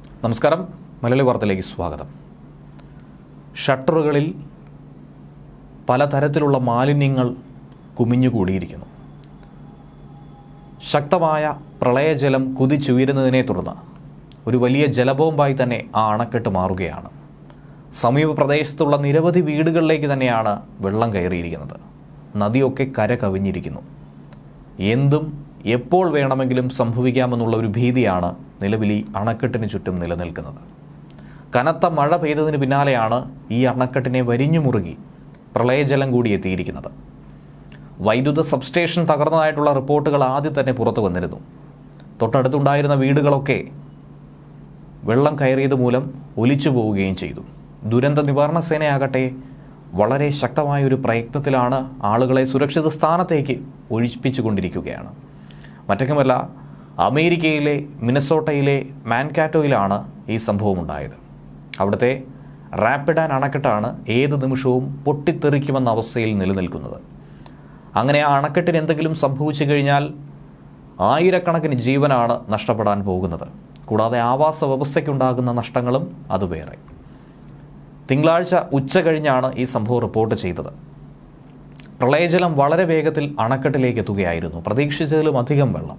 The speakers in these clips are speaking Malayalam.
നമസ്കാരം. മലയാളി വാർത്തയിലേക്ക് സ്വാഗതം. ഷട്ടറുകളിൽ പലതരത്തിലുള്ള മാലിന്യങ്ങൾ കുമിഞ്ഞുകൂടിയിരിക്കുന്നു ശക്തമായ പ്രളയജലം കുതിച്ചുയരുന്നതിനെ തുടർന്ന് ഒരു വലിയ ജലബോംബായി തന്നെ ആ അണക്കെട്ട് മാറുകയാണ്. സമീപ പ്രദേശത്തുള്ള നിരവധി വീടുകളിലേക്ക് തന്നെയാണ് വെള്ളം കയറിയിരിക്കുന്നത്. നദിയൊക്കെ കര കവിഞ്ഞിരിക്കുന്നു എന്തും എപ്പോൾ വേണമെങ്കിലും സംഭവിക്കാമെന്നുള്ള ഒരു ഭീതിയാണ് നിലവിൽ ഈ അണക്കെട്ടിന് ചുറ്റും നിലനിൽക്കുന്നത്. കനത്ത മഴ പെയ്തതിന് പിന്നാലെയാണ് ഈ അണക്കെട്ടിനെ വരിഞ്ഞു മുറുകി പ്രളയജലം കൂടി എത്തിയിരിക്കുന്നത്. വൈദ്യുത സബ്സ്റ്റേഷൻ തകർന്നതായിട്ടുള്ള റിപ്പോർട്ടുകൾ ആദ്യം തന്നെ പുറത്തു വന്നിരുന്നു. തൊട്ടടുത്തുണ്ടായിരുന്ന വീടുകളൊക്കെ വെള്ളം കയറിയത് മൂലം ഒലിച്ചു പോവുകയും ചെയ്തു. ദുരന്ത നിവാരണ സേനയാകട്ടെ വളരെ ശക്തമായ ഒരു പ്രയത്നത്തിലാണ് ആളുകളെ സുരക്ഷിത സ്ഥാനത്തേക്ക് ഒഴിപ്പിച്ചുകൊണ്ടിരിക്കുകയാണ്. മറ്റൊന്നുമല്ല അമേരിക്കയിലെ മിനസോട്ടയിലെ മാൻകാറ്റോയിലാണ് ഈ സംഭവം ഉണ്ടായത് അവിടുത്തെ റാപ്പിഡ് ആൻഡ് അണക്കെട്ടാണ് ഏത് നിമിഷവും പൊട്ടിത്തെറിക്കുമെന്ന അവസ്ഥയിൽ നിലനിൽക്കുന്നത്. അങ്ങനെ ആ അണക്കെട്ടിന് എന്തെങ്കിലും സംഭവിച്ചു കഴിഞ്ഞാൽ ആയിരക്കണക്കിന് ജീവനാണ് നഷ്ടപ്പെടാൻ പോകുന്നത്. കൂടാതെ ആവാസ വ്യവസ്ഥയ്ക്കുണ്ടാകുന്ന നഷ്ടങ്ങളും അത് വേറെ. തിങ്കളാഴ്ച ഉച്ച കഴിഞ്ഞാണ് ഈ സംഭവം റിപ്പോർട്ട് ചെയ്തത്. പ്രളയജലം വളരെ വേഗത്തിൽ അണക്കെട്ടിലേക്ക് എത്തുകയായിരുന്നു. പ്രതീക്ഷിച്ചതിലും അധികം വെള്ളം.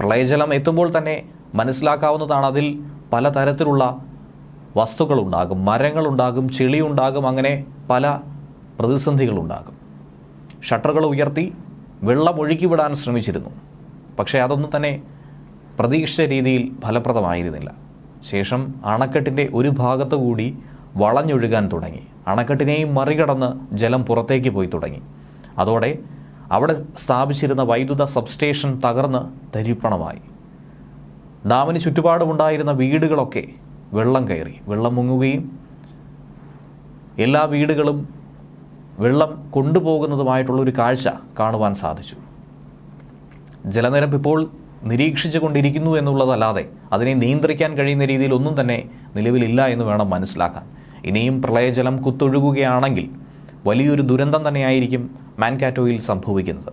പ്രളയജലം എത്തുമ്പോൾ തന്നെ മനസ്സിലാക്കാവുന്നതാണ് അതിൽ പലതരത്തിലുള്ള വസ്തുക്കളുണ്ടാകും. മരങ്ങളുണ്ടാകും ചെളിയുണ്ടാകും അങ്ങനെ പല പ്രതിസന്ധികളുണ്ടാകും. ഷട്ടറുകൾ ഉയർത്തി വെള്ളം ഒഴുക്കിവിടാൻ ശ്രമിച്ചിരുന്നു. പക്ഷേ അതൊന്നും തന്നെ പ്രതീക്ഷിച്ച രീതിയിൽ ഫലപ്രദമായിരുന്നില്ല. ശേഷം അണക്കെട്ടിന്റെ ഒരു ഭാഗത്തു കൂടി വളഞ്ഞൊഴുകാൻ തുടങ്ങി. അണക്കെട്ടിനെയും മറികടന്ന് ജലം പുറത്തേക്ക് പോയി തുടങ്ങി. അതോടെ അവിടെ സ്ഥാപിച്ചിരുന്ന വൈദ്യുത സബ്സ്റ്റേഷൻ തകർന്ന് തരിപ്പണമായി. ഡാമിന് ചുറ്റുപാടുമുണ്ടായിരുന്ന വീടുകളൊക്കെ വെള്ളം കയറി. വെള്ളം മുങ്ങുകയും എല്ലാ വീടുകളും വെള്ളം കൊണ്ടുപോകുന്നതുമായിട്ടുള്ള ഒരു കാഴ്ച കാണുവാൻ സാധിച്ചു. ജലനിരപ്പ് ഇപ്പോൾ നിരീക്ഷിച്ചു കൊണ്ടിരിക്കുന്നു എന്നുള്ളതല്ലാതെ അതിനെ നിയന്ത്രിക്കാൻ കഴിയുന്ന രീതിയിൽ ഒന്നും തന്നെ നിലവിലില്ല എന്ന് വേണം മനസ്സിലാക്കാൻ. ഇനിയും പ്രളയജലം കുത്തൊഴുകുകയാണെങ്കിൽ വലിയൊരു ദുരന്തം തന്നെയായിരിക്കും മാൻകാറ്റോയിൽ സംഭവിക്കുന്നത്.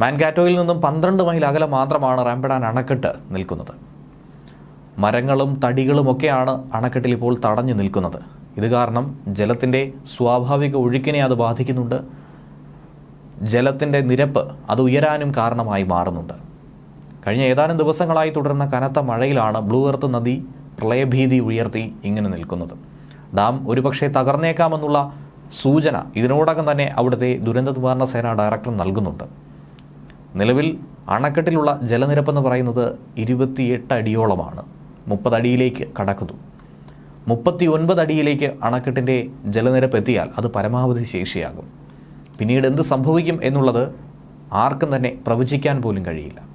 മാൻകാറ്റോയിൽ നിന്നും പന്ത്രണ്ട് മൈൽ അകലെ മാത്രമാണ് റാംബഡാൻ അണക്കെട്ട് നിൽക്കുന്നത്. മരങ്ങളും തടികളുമൊക്കെയാണ് അണക്കെട്ടിൽ ഇപ്പോൾ തടഞ്ഞു നിൽക്കുന്നത്. ഇത് കാരണം ജലത്തിന്റെ സ്വാഭാവിക ഒഴുക്കിനെ അത് ബാധിക്കുന്നുണ്ട്. ജലത്തിന്റെ നിരപ്പ് അത് ഉയരാനും കാരണമായി മാറുന്നുണ്ട്. കഴിഞ്ഞ ഏതാനും ദിവസങ്ങളായി തുടരുന്ന കനത്ത മഴയിലാണ് ബ്ലൂ എർത്ത് നദി പ്രളയഭീതി ഉയർത്തി ഇങ്ങനെ നിൽക്കുന്നത്. ഡാം ഒരുപക്ഷെ തകർന്നേക്കാമെന്നുള്ള സൂചന ഇതിനോടകം തന്നെ അവിടുത്തെ ദുരന്ത നിവാരണ സേന ഡയറക്ടർ നൽകുന്നുണ്ട്. നിലവിൽ അണക്കെട്ടിലുള്ള ജലനിരപ്പെന്ന് പറയുന്നത് ഇരുപത്തിയെട്ട് അടിയോളമാണ്. മുപ്പതടിയിലേക്ക് കടക്കുന്നു. മുപ്പത്തി ഒൻപത് അടിയിലേക്ക് അണക്കെട്ടിന്റെ ജലനിരപ്പ് എത്തിയാൽ അത് പരമാവധി ശേഷിയാകും. പിന്നീട് എന്ത് സംഭവിക്കും എന്നുള്ളത് ആർക്കും തന്നെ പ്രവചിക്കാൻ പോലും കഴിയില്ല.